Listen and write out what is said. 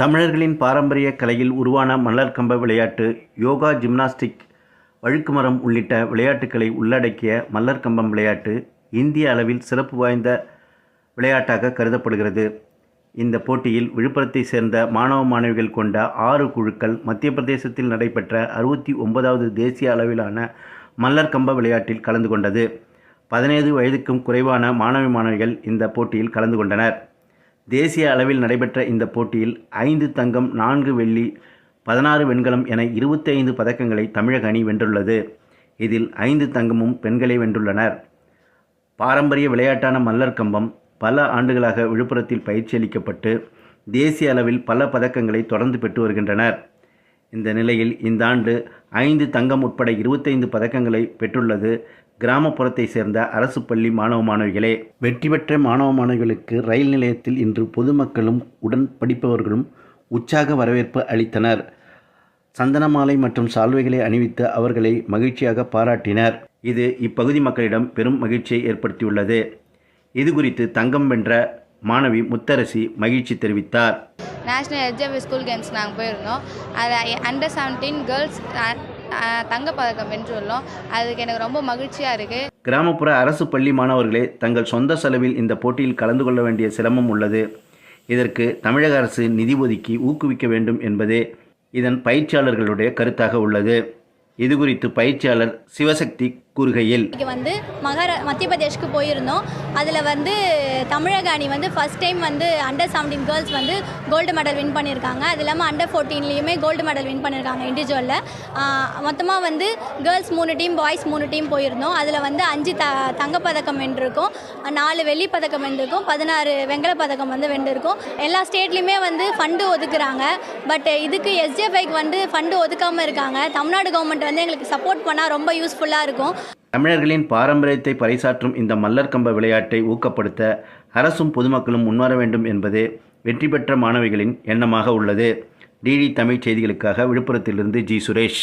தமிழர்களின் பாரம்பரிய கலையில் உருவான மல்லர் கம்ப விளையாட்டு யோகா ஜிம்னாஸ்டிக் வழுக்குமரம் உள்ளிட்ட விளையாட்டுக்களை உள்ளடக்கிய மல்லர் கம்பம் விளையாட்டு இந்திய அளவில் சிறப்பு வாய்ந்த விளையாட்டாக கருதப்படுகிறது. இந்த போட்டியில் விழுப்புரத்தை சேர்ந்த மாணவ மாணவிகள் கொண்ட ஆறு குழுக்கள் மத்திய பிரதேசத்தில் நடைபெற்ற அறுபத்தி ஒன்பதாவது தேசிய அளவிலான மல்லர் கம்ப விளையாட்டில் கலந்து கொண்டது. பதினைந்து வயதுக்கும் குறைவான மாணவி மாணவிகள் இந்த போட்டியில் கலந்து கொண்டனர். தேசிய அளவில் நடைபெற்ற இந்த போட்டியில் ஐந்து தங்கம் நான்கு வெள்ளி பதினாறு வெண்கலம் என இருபத்தைந்து பதக்கங்களை தமிழக அணி வென்றுள்ளது. இதில் ஐந்து தங்கமும் பெண்களே வென்றுள்ளனர். பாரம்பரிய விளையாட்டான மல்லர் கம்பம் பல ஆண்டுகளாக விழுப்புரத்தில் பயிற்சி அளிக்கப்பட்டு தேசிய அளவில் பல பதக்கங்களை தொடர்ந்து பெற்று வருகின்றனர். இந்த நிலையில் இந்த ஆண்டு ஐந்து தங்கம் உட்பட இருபத்தைந்து பதக்கங்களை பெற்றுள்ளது. கிராமப்புறத்தை சேர்ந்த அரசு பள்ளி மாணவ மாணவிகளே வெற்றி பெற்ற மாணவ மாணவிகளுக்கு ரயில் நிலையத்தில் இன்று பொதுமக்களும் உடன் படிப்பவர்களும் உற்சாக வரவேற்பு அளித்தனர். சந்தனமாலை மற்றும் சால்வைகளை அணிவித்து அவர்களை மகிழ்ச்சியாக பாராட்டினர். இது இப்பகுதி மக்களிடம் பெரும் மகிழ்ச்சியை ஏற்படுத்தியுள்ளது. இது குறித்து தங்கம் வென்ற மாணவி முத்தரசி மகிழ்ச்சி தெரிவித்தார். நேஷ்னல் எச்எஃப் ஸ்கூல் கேம்ஸ் நாங்கள் போயிருந்தோம். அதை அண்டர் செவன்டீன் கேர்ள்ஸ் தங்கப்பதக்கம் வென்றுள்ளோம் அதுக்கு எனக்கு ரொம்ப மகிழ்ச்சியாக இருக்குது கிராமப்புற அரசு பள்ளி மாணவர்களே தங்கள் சொந்த செலவில் இந்த போட்டியில் கலந்து கொள்ள வேண்டிய சிரமம் உள்ளது. இதற்கு தமிழக அரசு நிதி ஒதுக்கி ஊக்குவிக்க வேண்டும் என்பதே இதன் பயிற்சியாளர்களுடைய கருத்தாக உள்ளது. இது குறித்து பயிற்சியாளர் சிவசக்தி கூறுகையில். இங்கே வந்து மகாரா மத்திய பிரதேஷ்க்கு போயிருந்தோம். அதில் வந்து தமிழக அணி வந்து ஃபஸ்ட் டைம் வந்து அண்டர் செவன்டீன் கேர்ள்ஸ் வந்து கோல்டு மெடல் வின் பண்ணியிருக்காங்க. அது இல்லாமல் அண்டர் ஃபோர்டீன்லேயுமே கோல்டு மெடல் வின் பண்ணியிருக்காங்க இண்டிவிஜுவலில் மொத்தமாக வந்து கேர்ள்ஸ் மூணு டீம் பாய்ஸ் மூணு டீம் போயிருந்தோம். அதில் வந்து அஞ்சு த தங்கப்பதக்கம் வென்றிருக்கோம். நாலு வெள்ளி பதக்கம் வென்றிருக்கோம். பதினாறு வெங்கல பதக்கம் வந்து வென்றிருக்கோம். எல்லா ஸ்டேட்லேயுமே வந்து ஃபண்டு ஒதுக்குறாங்க. பட் இதுக்கு எஸ்ஜிஎஃப்ஐக்கு வந்து ஃபண்டு ஒதுக்காமல் இருக்காங்க. தமிழ்நாடு கவர்மெண்ட் வந்து எங்களுக்கு சப்போர்ட் பண்ணால் ரொம்ப யூஸ்ஃபுல்லாக இருக்கும். தமிழர்களின் பாரம்பரியத்தை பறைசாற்றும் இந்த மல்லர் கம்ப விளையாட்டை ஊக்கப்படுத்த அரசும் பொதுமக்களும் முன்வர வேண்டும் என்பது வெற்றி பெற்ற மாணவிகளின் எண்ணமாக உள்ளது. டிடி தமிழ் செய்திகளுக்காக விழுப்புரத்திலிருந்து ஜி சுரேஷ்.